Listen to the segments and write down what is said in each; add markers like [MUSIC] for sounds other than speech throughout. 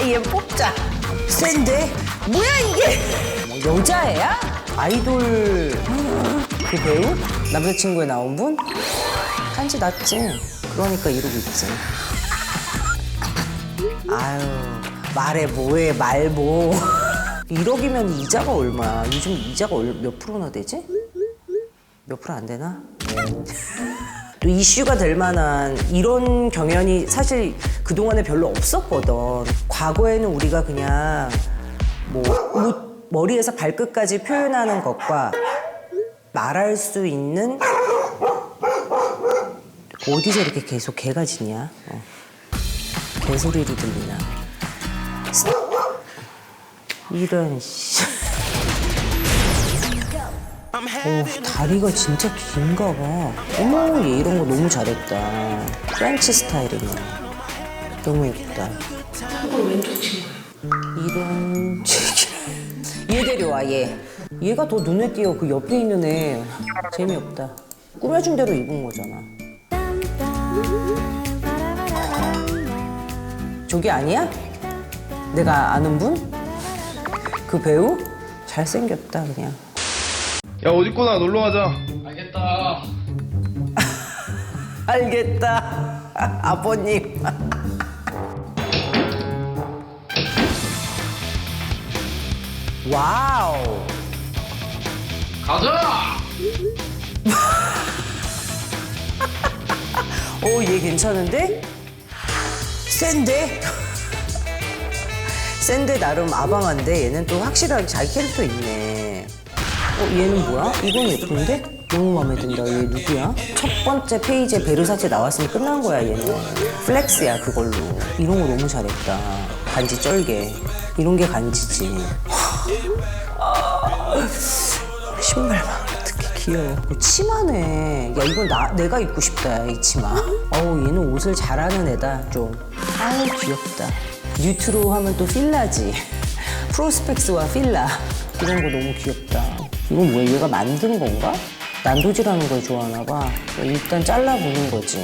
얘 뽑자. 센데? 뭐야 이게? 뭐 여자애야? 아이돌 그 배우? 남자친구에 나온 분? 한지 났지. 그러니까 이러고 있지. 아유 말해 뭐해 말 뭐. 1억이면 이자가 얼마야? 요즘 이자가 얼- 몇 프로나 되지? 몇 프로 안 되나? 또 이슈가 될 만한 이런 경연이 사실 그동안에 별로 없었거든. 과거에는 우리가 그냥 뭐 무- 머리에서 발끝까지 표현하는 것과 말할 수 있는 어디서 이렇게 계속 개가 짖냐? 어. 개소리로 들리나? 스- 이런 씨. 오, 다리가 진짜 긴가 봐. 어머, 얘 이런 거 너무 잘했다. 프렌치 스타일이네. 너무 예쁘다. 이런 [LAUGHS] 얘 데려와, 얘. 얘가 더 눈에 띄어. 그 옆에 있는 애. 재미없다. 꾸며준 대로 입은 거잖아. 저기 아니야? 내가 아는 분? 그 배우? 잘생겼다, 그냥. 야 어디거나 놀러 가자. 알겠다. [LAUGHS] 알겠다. [LAUGHS] 아버님. 와우. 가자. 오, 얘 괜찮은데? 센데? 센데 나름 아방한데 얘는 또 확실하게 자기 캐릭터 있네. 어, 얘는 뭐야? 이건 예쁜데? 너무 마음에 든다. 얘 누구야? 첫 번째 페이지에 베르사체 나왔으면 끝난 거야, 얘는. 플렉스야, 그걸로. 이런 거 너무 잘했다. 간지 쩔게. 이런 게 간지지. 신발 봐. 어떻게 귀여워. 어, 치마네. 야, 이건 나, 내가 입고 싶다, 이 치마. 어우, 얘는 옷을 잘하는 애다, 좀. 아우, 귀엽다. 뉴트로 하면 또 필라지. 프로스펙스와 필라. 이런 거 너무 귀엽다. 이건 뭐야? 얘가 만든 건가? 난도질하는 걸 좋아하나 봐. 일단 잘라보는 거지.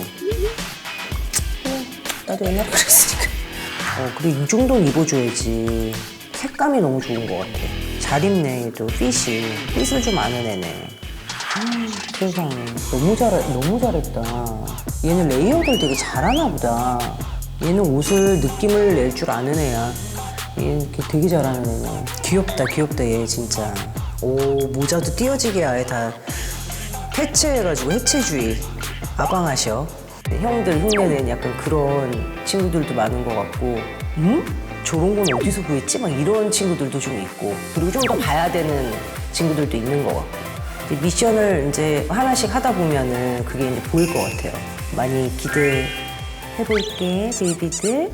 음, 나도 옛날에 그랬으니까. 어, 그래, 이 정도는 입어줘야지. 색감이 너무 좋은 것 같아. 잘 입네, 얘도. 핏이. 핏을 좀 아는 애네. 음, 세상에. 너무 잘, 너무 잘했다. 얘는 레이어드를 되게 잘하나 보다. 얘는 옷을 느낌을 낼 줄 아는 애야. 얘 이렇게 되게 잘하는 애네. 귀엽다, 귀엽다, 얘 진짜. 오, 모자도 띄어지게 아예 다 해체해가지고 해체주의. 아방하셔. 형들 흉내낸 약간 그런 친구들도 많은 것 같고, 응? 저런 건 어디서 구했지? 막 이런 친구들도 좀 있고, 그리고 좀 더 봐야 되는 친구들도 있는 것 같고. 미션을 이제 하나씩 하다 보면은 그게 이제 보일 것 같아요. 많이 기대해 볼게, 베이비들.